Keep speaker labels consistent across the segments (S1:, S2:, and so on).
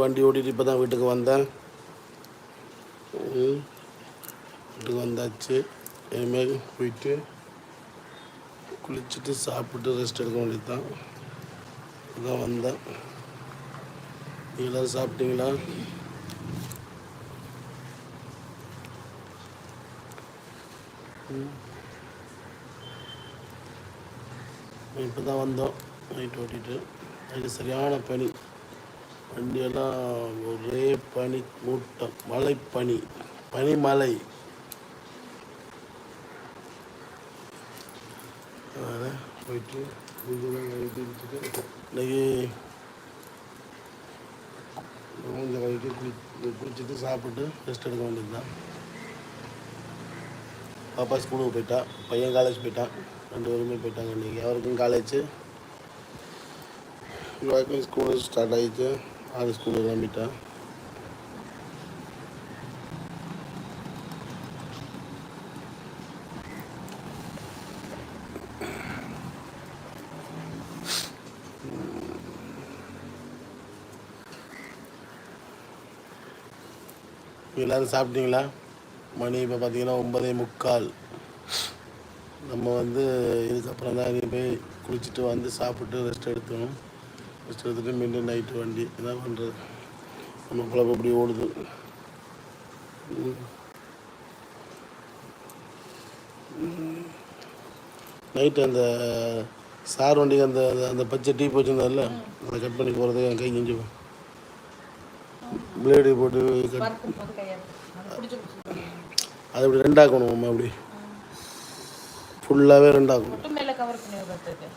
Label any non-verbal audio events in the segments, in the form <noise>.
S1: வண்டி ஓட்டிட்டு இப்போ தான் வீட்டுக்கு வந்தேன். வீட்டுக்கு வந்தாச்சு. இனிமேல் போயிட்டு குளிச்சுட்டு சாப்பிட்டு ரெஸ்ட் எடுக்க வேண்டியது தான் இதான் வந்தேன் நீங்களாவது சாப்பிட்டீங்களா? இப்போ தான் வந்தோம். நைட் ஓட்டிட்டு. அது சரியான பனி. வண்டியெல்லாம் ஒரே பனி மூட்டம் மலை பனி பனிமலை அதனால் போயிட்டு இன்னைக்கு கொஞ்சம் கழிட்டு குளி குளிச்சுட்டு சாப்பிட்டு ரெஸ்ட் எடுக்க வேண்டியது தான் பாப்பா ஸ்கூலுக்கு போயிட்டா பையன் காலேஜ் போயிட்டான் ரெண்டு பேருமே போயிட்டாங்க இன்றைக்கி அவருக்கும் காலேஜ் இவருக்கும் ஸ்கூல் ஸ்டார்ட் ஆகிடுச்சு ஆறு ஸ்கூலுக்கு கிளம்பிட்டான் எல்லோரும் சாப்பிட்டீங்களா? மணி இப்போ பார்த்தீங்கன்னா ஒன்பதே முக்கால். நம்ம வந்து இதுக்கப்புறம் தான் போய் குளிச்சுட்டு வந்து சாப்பிட்டு ரெஸ்ட் எடுத்தணும் ரெஸ்ட் மீண்டும் நைட்டு வண்டி என்ன பண்ணுறது நம்ம குழப்பம் இப்படி ஓடுது. நைட்டு அந்த சார் வண்டிக்கு அந்த அந்த- பச்சை டீ வச்சுருந்தார்ல அதை கட் பண்ணி போகிறதுக்கு என் கை கெஞ்சி பிளேடு போட்டு கட்
S2: அது
S1: இப்படி ரெண்டாக்கணும் அம்மா அப்படி. ஃபுல்லாகவே ரெண்டாக்கணும்.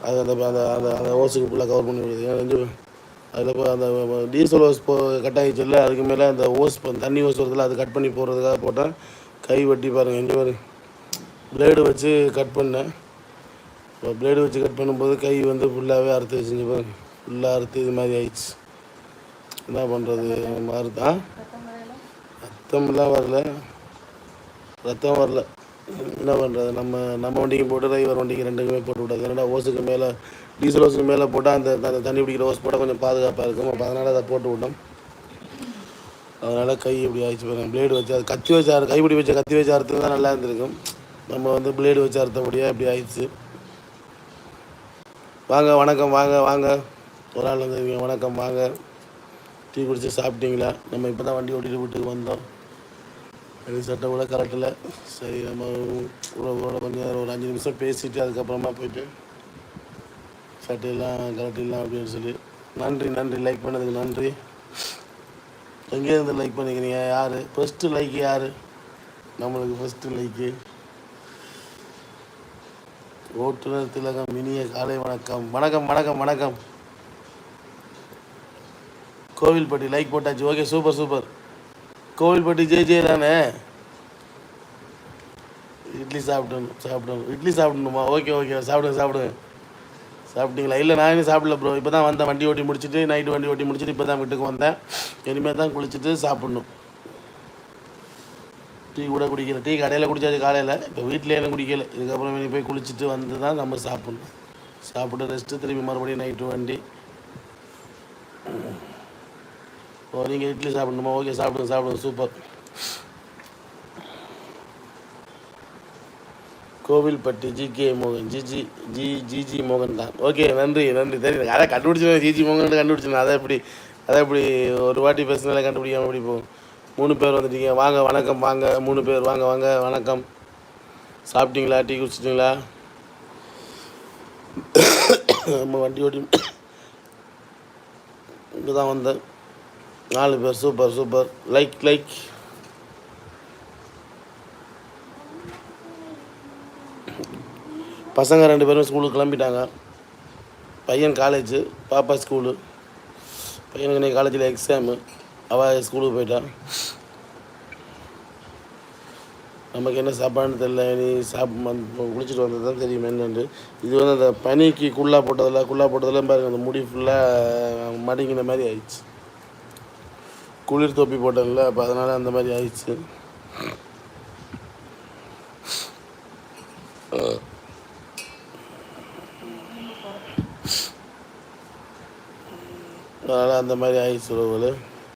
S1: அது அந்த அந்த அந்த அந்த ஓஸுக்கு ஃபுல்லாக கவர் பண்ணி விடுது அதில் இப்போ அந்த டீசல் ஓஸ் போ கட் ஆகிடுச்சுல்ல அதுக்கு மேலே அந்த ஓஸ் தண்ணி ஓஸ் வருதுல அது கட் பண்ணி போடுறதுக்காக போட்டால் கை வெட்டி பாருங்கள் எங்கே பாருங்க பிளேடு வச்சு கட் பண்ணேன். இப்போ பிளேடு வச்சு கட் பண்ணும்போது கை வந்து ஃபுல்லாகவே அறுத்து வச்சுங்க பாருங்க. ஃபுல்லாக அறுத்து இது மாதிரி ஆயிடுச்சு. என்ன பண்ணுறது
S2: ரத்தம் வரையில
S1: ரத்தம்லாம் வரல. ரத்தம் வரல. என்ன பண்ணுறது நம்ம நம்ம வண்டிக்கு போட்டு டிரைவர் வண்டிக்கு ரெண்டுக்குமே போட்டு விடாது. ஏன்னா ஓஸுக்கு மேலே டீசல் ஓஸுக்கு மேலே போட்டால் அந்த அந்த தண்ணி பிடிக்கிற ஓஸ் போட்டால் கொஞ்சம் பாதுகாப்பாக இருக்கும். அப்போ அதனால் அதை போட்டு விட்டோம். அதனால் கை இப்படி ஆயிடுச்சு பாருங்க. பிளேடு வச்சு அது கத்தி வச்சு அறு கைப்பிடி வச்சு கத்தி வச்சு அறுத்து தான் நல்லா இருந்திருக்கும். நம்ம வந்து பிளேடு வச்சு அறுத்தபடியாக இப்படி ஆயிடுச்சு. வாங்க வணக்கம் வாங்க வாங்க. ஒரு ஆள் வந்து வணக்கம் வாங்க. டீ குடிச்சு சாப்பிட்டீங்களா? நம்ம இப்போ தான் வண்டி ஓட்டிட்டு வீட்டுக்கு வந்தோம். எனக்கு சட்டை கூட கரெக்டில் சரி நம்ம உறவோட கொஞ்சம் நேரம் ஒரு அஞ்சு நிமிஷம் பேசிட்டு அதுக்கப்புறமா போயிட்டு சட்டையெல்லாம் கரெக்டில்லாம் அப்படின்னு சொல்லி. நன்றி நன்றி. லைக் பண்ணதுக்கு நன்றி. எங்கேருந்து லைக் பண்ணிக்கிறீங்க? யார்? ஃபஸ்ட்டு லைக் யார்? நம்மளுக்கு ஃபஸ்ட்டு லைக்கு ஓட்டுநர் திலகம் இனிய காலை வணக்கம். வணக்கம் வணக்கம் வணக்கம். கோவில்பட்டி லைக் போட்டாச்சு. Okay super super Kovilpatti J J தானே? இட்லி சாப்பிடணும் சாப்பிடணும். இட்லி சாப்பிடணுமா? ஓகே ஓகே சாப்பிடுங்க சாப்பிடுங்க. சாப்பிட்டீங்களா? இல்லை நான் இன்னும் சாப்பிடல ப்ரோ இப்போ தான் வந்தேன் வண்டி ஓட்டி முடிச்சுட்டு நைட்டு வண்டி ஓட்டி முடிச்சுட்டு இப்போ தான் வீட்டுக்கு வந்தேன். இனிமேல் தான் குளிச்சுட்டு சாப்பிடணும். டீ கூட குடிக்கல. டீ கடையில் குடிச்சாச்சு காலையில். இப்போ வீட்டில் எல்லாம் குடிக்கல. இதுக்கப்புறம் இனி போய் குளிச்சுட்டு வந்து தான் நம்ம சாப்பிடணும். சாப்பிட்டு ரெஸ்ட்டு திரும்பி மறுபடியும் நைட்டு வண்டி. ஓ நீங்கள் இட்லி சாப்பிடணுமா? ஓகே சாப்பிடுங்க சாப்பிடுங்க. சூப்பர் கோவில்பட்டி ஜி கே மோகன் ஜிஜி ஜி ஜிஜி மோகன் தான். ஓகே நன்றி நன்றி. தெரியுது அதை கண்டுபிடிச்சேன் ஜிஜி மோகன் கண்டுபிடிச்சேன் அதை எப்படி அதை எப்படி ஒரு வாட்டி பேசினாலே கண்டுபிடிக்காம எப்படி போகும்? மூணு பேர் வந்துட்டீங்க. வாங்க வணக்கம் வாங்க. மூணு பேர் வாங்க வாங்க வணக்கம். சாப்பிட்டீங்களா? டீ குடிச்சிட்டிங்களா? <coughs> நம்ம வண்டி ஓட்டி <coughs> இங்கே தான் வந்தேன். நாலு பேர் சூப்பர் சூப்பர். லைக் லைக் பசங்க ரெண்டு பேரும் ஸ்கூலுக்கு கிளம்பிட்டாங்க. பையன் காலேஜு பாப்பா ஸ்கூலு பையனுக்கு இன்றைக்கி காலேஜில் எக்ஸாமு அவள் ஸ்கூலுக்கு போயிட்டான் நமக்கு என்ன சாப்பாடுன்னு தெரியல நீ சாப் குளிச்சுட்டு வந்தது தான் தெரியும் என்னென்று இது வந்து அந்த பனிக்கு குள்ளா போட்டதில் குள்ளா போட்டதில் பாருங்க அந்த முடி ஃபுல்லாக மடிங்கின மாதிரி ஆயிடுச்சு. குளிர் தொப்பி போட்டேன்ல அப்போ அதனால் அந்த மாதிரி ஆயிடுச்சு. அதனால் அந்த மாதிரி ஆயிடுச்சு உறவுகளே.